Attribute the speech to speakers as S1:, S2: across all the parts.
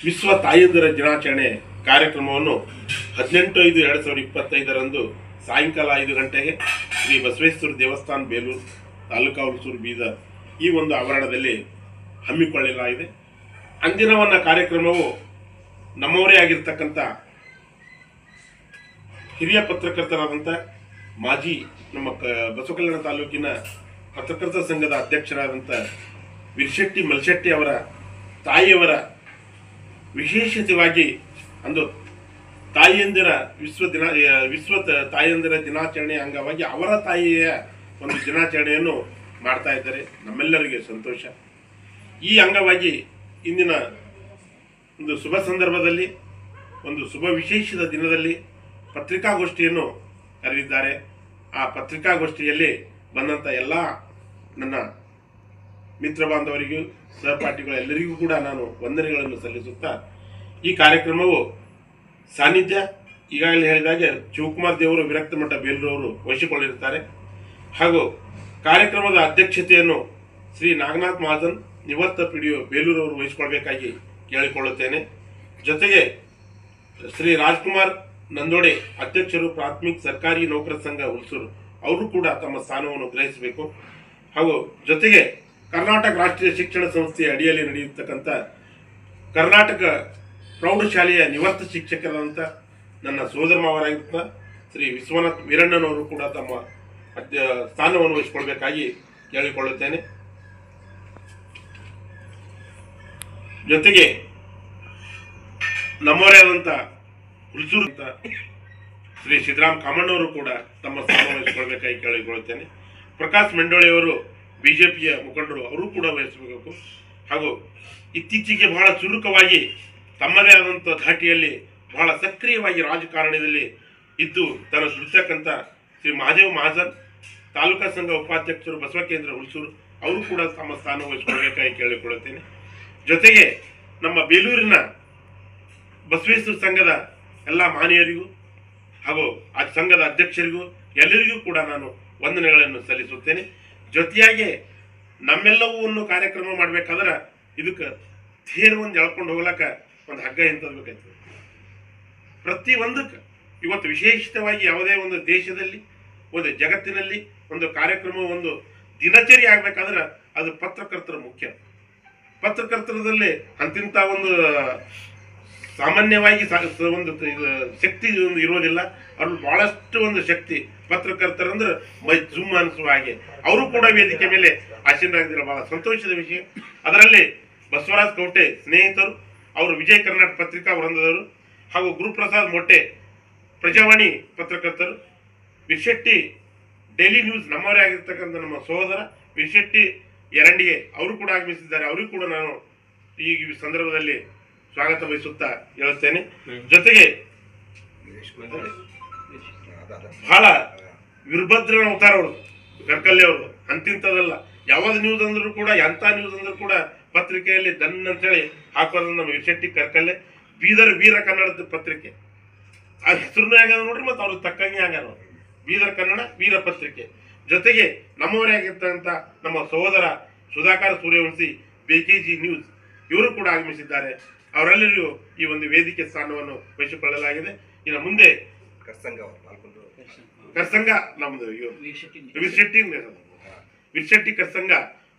S1: ವಿಶ್ವ ತಾಯಂದಿರ ದಿನಾಚರಣೆ ಕಾರ್ಯಕ್ರಮವನ್ನು ಹದಿನೆಂಟು ಐದು ಎರಡು ಸಾವಿರದ ಇಪ್ಪತ್ತೈದರಂದು ಸಾಯಂಕಾಲ ಐದು ಗಂಟೆಗೆ ಶ್ರೀ ಬಸವೇಶ್ವರ ದೇವಸ್ಥಾನ ಬೇಲೂರು ತಾಲೂಕಾ ಹುಣಸೂರು ಬೀದರ್ ಈ ಒಂದು ಆವರಣದಲ್ಲಿ ಹಮ್ಮಿಕೊಳ್ಳಲಾಗಿದೆ. ಅಂದಿನವನ್ನ ಕಾರ್ಯಕ್ರಮವು ನಮ್ಮವರೇ ಆಗಿರ್ತಕ್ಕಂಥ ಹಿರಿಯ ಪತ್ರಕರ್ತರಾದಂಥ ಮಾಜಿ ನಮ್ಮ ಕ ಬಸವಕಲ್ಯಾಣ ತಾಲೂಕಿನ ಪತ್ರಕರ್ತರ ಸಂಘದ ಅಧ್ಯಕ್ಷರಾದಂಥ ವಿರ್ಶೆಟ್ಟಿ ಮಲ್ಶೆಟ್ಟಿ ಅವರ ತಾಯಿಯವರ ವಿಶೇಷತೆವಾಗಿ ಅಂದು ತಾಯಿಯಂದಿರ ವಿಶ್ವ ದಿನ ವಿಶ್ವ ತಾಯಿಯಂದಿರ ತಾಯಂದಿರ ದಿನಾಚರಣೆ ಅಂಗವಾಗಿ ಅವರ ತಾಯಿಯ ಒಂದು ದಿನಾಚರಣೆಯನ್ನು ಮಾಡ್ತಾ ಇದ್ದಾರೆ. ನಮ್ಮೆಲ್ಲರಿಗೆ ಸಂತೋಷ. ಈ ಅಂಗವಾಗಿ ಇಂದಿನ ಒಂದು ಶುಭ ಸಂದರ್ಭದಲ್ಲಿ, ಒಂದು ಶುಭ ವಿಶೇಷದ ದಿನದಲ್ಲಿ ಪತ್ರಿಕಾಗೋಷ್ಠಿಯನ್ನು ಕರೆದಿದ್ದಾರೆ. ಆ ಪತ್ರಿಕಾಗೋಷ್ಠಿಯಲ್ಲಿ ಬಂದಂಥ ಎಲ್ಲ ನನ್ನ ಮಿತ್ರ ಬಾಂಧವರಿಗೂ ಸಹಪಾಠಿಗಳೆಲ್ಲರಿಗೂ ಕೂಡ ನಾನು ವಂದನೆಗಳನ್ನು ಸಲ್ಲಿಸುತ್ತಾ, ಈ ಕಾರ್ಯಕ್ರಮವು ಸಾನ್ನಿಧ್ಯ, ಈಗಾಗಲೇ ಹೇಳಿದಾಗೆ ಶಿವಕುಮಾರ್ ದೇವರು, ವಿರಕ್ತ ಮಠ ಬೇಲೂರವರು ವಹಿಸಿಕೊಳ್ಳಿರುತ್ತಾರೆ ಹಾಗೂ ಕಾರ್ಯಕ್ರಮದ ಅಧ್ಯಕ್ಷತೆಯನ್ನು ಶ್ರೀ ನಾಗನಾಥ್ ಮಹಾಜನ್ ನಿವೃತ್ತ ಬೇಲೂರು ಬೇಲೂರವರು ವಹಿಸಿಕೊಳ್ಬೇಕಾಗಿ ಕೇಳಿಕೊಳ್ಳುತ್ತೇನೆ. ಜೊತೆಗೆ ಶ್ರೀ ರಾಜ್ಕುಮಾರ್ ನಂದೋಡೆ ಅಧ್ಯಕ್ಷರು, ಪ್ರಾಥಮಿಕ ಸರ್ಕಾರಿ ನೌಕರ ಸಂಘ ಹುಲ್ಸೂರು, ಅವರು ಕೂಡ ತಮ್ಮ ಸ್ಥಾನವನ್ನು ಗ್ರಹಿಸಬೇಕು. ಹಾಗೂ ಜೊತೆಗೆ ಕರ್ನಾಟಕ ರಾಷ್ಟ್ರೀಯ ಶಿಕ್ಷಣ ಸಂಸ್ಥೆಯ ಅಡಿಯಲ್ಲಿ ನಡೆಯತಕ್ಕಂಥ ಕರ್ನಾಟಕ ಪ್ರೌಢಶಾಲೆಯ ನಿವೃತ್ತ ಶಿಕ್ಷಕರಾದಂಥ ನನ್ನ ಸೋದರ ಮಾವರಾಗಿರ್ತ ಶ್ರೀ ವಿಶ್ವನಾಥ್ ವೀರಣ್ಣನವರು ಕೂಡ ತಮ್ಮ ಸ್ಥಾನವನ್ನು ವಹಿಸಿಕೊಳ್ಬೇಕಾಗಿ ಕೇಳಿಕೊಳ್ಳುತ್ತೇನೆ. ಜೊತೆಗೆ ನಮ್ಮವರೇ ಆದಂಥ ಹುಲ್ಸೂರು ಅಂತ ಶ್ರೀ ಸಿದ್ದರಾಮ್ ಕಾಮಣ್ಣವರು ಕೂಡ ತಮ್ಮ ಸ್ಥಾನ ವಹಿಸಿಕೊಳ್ಬೇಕಾಗಿ ಕೇಳಿಕೊಳ್ಳುತ್ತೇನೆ. ಪ್ರಕಾಶ್ ಮಂಡೋಳಿಯವರು ಬಿಜೆಪಿಯ ಮುಖಂಡರು ಅವರು ಕೂಡ ವಹಿಸಬೇಕು. ಹಾಗೂ ಇತ್ತೀಚೆಗೆ ಬಹಳ ಚುರುಕವಾಗಿ ತಮ್ಮದೇ ಆದಂಥ ಧಾಟಿಯಲ್ಲಿ ಬಹಳ ಸಕ್ರಿಯವಾಗಿ ರಾಜಕಾರಣದಲ್ಲಿ ಇದ್ದು ತನ್ನ ದುಡಿತಕ್ಕಂಥ ಶ್ರೀ ಮಹಾದೇವ್ ಮಹಾಜನ್, ತಾಲೂಕಾ ಸಂಘ ಉಪಾಧ್ಯಕ್ಷರು ಬಸವಕೇಂದ್ರ ಹುಲ್ಸೂರು, ಅವರು ಕೂಡ ತಮ್ಮ ಸ್ಥಾನ ವಹಿಸಿಕೊಳ್ಬೇಕಾಗಿ ಕೇಳಿಕೊಳ್ಳುತ್ತೇನೆ. ಜೊತೆಗೆ ನಮ್ಮ ಬೇಲೂರಿನ ಬಸವೇಶ್ವರ ಸಂಘದ ಎಲ್ಲ ಮಾನ್ಯರಿಗೂ ಹಾಗೂ ಆ ಸಂಘದ ಅಧ್ಯಕ್ಷರಿಗೂ ಎಲ್ಲರಿಗೂ ಕೂಡ ನಾನು ವಂದನೆಗಳನ್ನು ಸಲ್ಲಿಸುತ್ತೇನೆ. ಜೊತೆಯಾಗಿ ನಮ್ಮೆಲ್ಲವನ್ನು ಕಾರ್ಯಕ್ರಮ ಮಾಡ್ಬೇಕಾದ್ರೆ ಇದಕ್ಕೆ ಧೈರ್ಯವನ್ನು ಒಂದು ಎಳ್ಕೊಂಡು ಹೋಗ್ಲಕ್ಕ ಒಂದು ಹಗ್ಗ ಎಂತದ್ಬೇಕಾಯ್ತದೆ ಬೇಕಾಯ್ತದೆ. ಪ್ರತಿ ಒಂದಕ್ಕೆ ಇವತ್ತು ವಿಶೇಷಿತವಾಗಿ ಯಾವುದೇ ಒಂದು ದೇಶದಲ್ಲಿ, ಒಂದು ಜಗತ್ತಿನಲ್ಲಿ ಒಂದು ಕಾರ್ಯಕ್ರಮ, ಒಂದು ದಿನಚರಿ ಆಗ್ಬೇಕಾದ್ರೆ ಅದು ಪತ್ರಕರ್ತರ ಮುಖ್ಯ. ಪತ್ರಕರ್ತರದಲ್ಲಿ ಅಂತಿಂತ ಒಂದು ಸಾಮಾನ್ಯವಾಗಿ ಒಂದು ಶಕ್ತಿ ಒಂದು ಇರೋದಿಲ್ಲ. ಅವ್ರು ಬಹಳಷ್ಟು ಒಂದು ಶಕ್ತಿ ಪತ್ರಕರ್ತರಂದ್ರೆ ಮೈ ಜುಮ್ ಅನಿಸುವ ಹಾಗೆ. ಅವರು ಕೂಡ ವೇದಿಕೆ ಮೇಲೆ ಆಸೀನರಾಗಿದ್ದಾರೆ ಬಹಳ ಸಂತೋಷದ ವಿಷಯ. ಅದರಲ್ಲಿ ಬಸವರಾಜ್ ಕೌಟೆ ಸ್ನೇಹಿತರು, ಅವರು ವಿಜಯ ಕರ್ನಾಟಕ ಪತ್ರಿಕಾ ವೃಂದದವರು ಹಾಗೂ ಗುರುಪ್ರಸಾದ್ ಮೊಟ್ಟೆ ಪ್ರಜಾವಾಣಿ ಪತ್ರಕರ್ತರು. ವಿಶೆಟ್ಟಿ ಡೈಲಿ ನ್ಯೂಸ್ ನಮ್ಮವರೇ ಆಗಿರ್ತಕ್ಕಂಥ ನಮ್ಮ ಸಹೋದರ ವಿಶೆಟ್ಟಿ ಎರಂಡಿಗೆ ಅವರು ಕೂಡ ಆಗಮಿಸಿದ್ದಾರೆ. ಅವರಿಗೂ ಕೂಡ ನಾನು ಈ ಸಂದರ್ಭದಲ್ಲಿ ಸ್ವಾಗತ ಬಯಸುತ್ತಾ ಹೇಳುತ್ತೇನೆ. ಜೊತೆಗೆ ಬಹಳ ವಿರ್ಭದ್ರನ ಅವತಾರ ಅವರು ಕರ್ಕಲ್ಲಿ ಅವರು. ಅಂತಿಂತದಲ್ಲ ಯಾವ್ದು ನ್ಯೂಸ್ ಅಂದ್ರೂ ಕೂಡ ಎಂತ ನ್ಯೂಸ್ ಅಂದ್ರೂ ಕೂಡ ಪತ್ರಿಕೆಯಲ್ಲಿ ದನ್ ಅಂತೇಳಿ ಹಾಕೋದು ನಮ್ಮ ವಿಶೆಟ್ಟಿ ಕರ್ಕಲ್ಲೆ ಬೀದರ್ ವೀರ ಕನ್ನಡದ ಪತ್ರಿಕೆ. ಆ ಹೆಸರನ್ನ ಆಗ್ಯಾದ ನೋಡ್ರಿ ಮತ್ತೆ ಅವ್ರಿಗೆ ತಕ್ಕಂಗೆ ಆಗ್ಯಾರ ಬೀದರ್ ಕನ್ನಡ ವೀರ ಪತ್ರಿಕೆ. ಜೊತೆಗೆ ನಮ್ಮವರೇ ಆಗಿರ್ತಕ್ಕಂಥ ನಮ್ಮ ಸಹೋದರ Sudhakar Suryavanshi B K G news ಇವರು ಕೂಡ ಆಗಮಿಸಿದ್ದಾರೆ. ಅವರೆಲ್ಲರಿಗೂ ಈ ಒಂದು ವೇದಿಕೆ ಸ್ಥಾನವನ್ನು ವಹಿಸಿಕೊಳ್ಳಲಾಗಿದೆ. ಇನ್ನು ಮುಂದೆ
S2: ಕರ್ಸಂಗ ಪಾಲ್ಗೊಂಡು
S1: ಕರ್ಸಂಗ ನಮ್ದು ಶೆಟ್ಟಿ ವೀರ್ ಶೆಟ್ಟಿ ಕರ್ಸಂಗ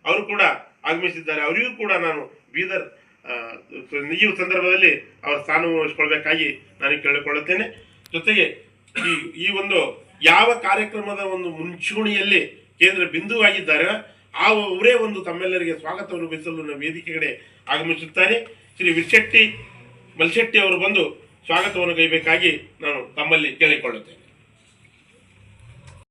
S1: ಅವರು ಕೂಡ ಆಗಮಿಸಿದ್ದಾರೆ. ಅವರಿಗೂ ಕೂಡ ನಾನು ಬೀದರ್ ಈ ಸಂದರ್ಭದಲ್ಲಿ ಅವರ ಸ್ಥಾನವನ್ನು ವಹಿಸಿಕೊಳ್ಬೇಕಾಗಿ ನಾನು ಕೇಳಿಕೊಳ್ಳುತ್ತೇನೆ. ಜೊತೆಗೆ ಈ ಈ ಒಂದು ಯಾವ ಕಾರ್ಯಕ್ರಮದ ಒಂದು ಮುಂಚೂಣಿಯಲ್ಲಿ ಕೇಂದ್ರ ಬಿಂದುವಾಗಿದ್ದಾರೆ ಆ ಅವರೇ ಒಂದು ತಮ್ಮೆಲ್ಲರಿಗೆ ಸ್ವಾಗತವನ್ನು ಬಯಸಲು ವೇದಿಕೆಗಳೇ ವೇದಿಕೆ ಕಡೆ ಆಗಮಿಸುತ್ತಾರೆ. ಶ್ರೀ ವಿಶೆಟ್ಟಿ ಮಲ್ಶೆಟ್ಟಿ ಅವರು ಬಂದು ಸ್ವಾಗತವನ್ನು ಕೈಬೇಕಾಗಿ ನಾನು ತಮ್ಮಲ್ಲಿ ಕೇಳಿಕೊಳ್ಳುತ್ತೇನೆ.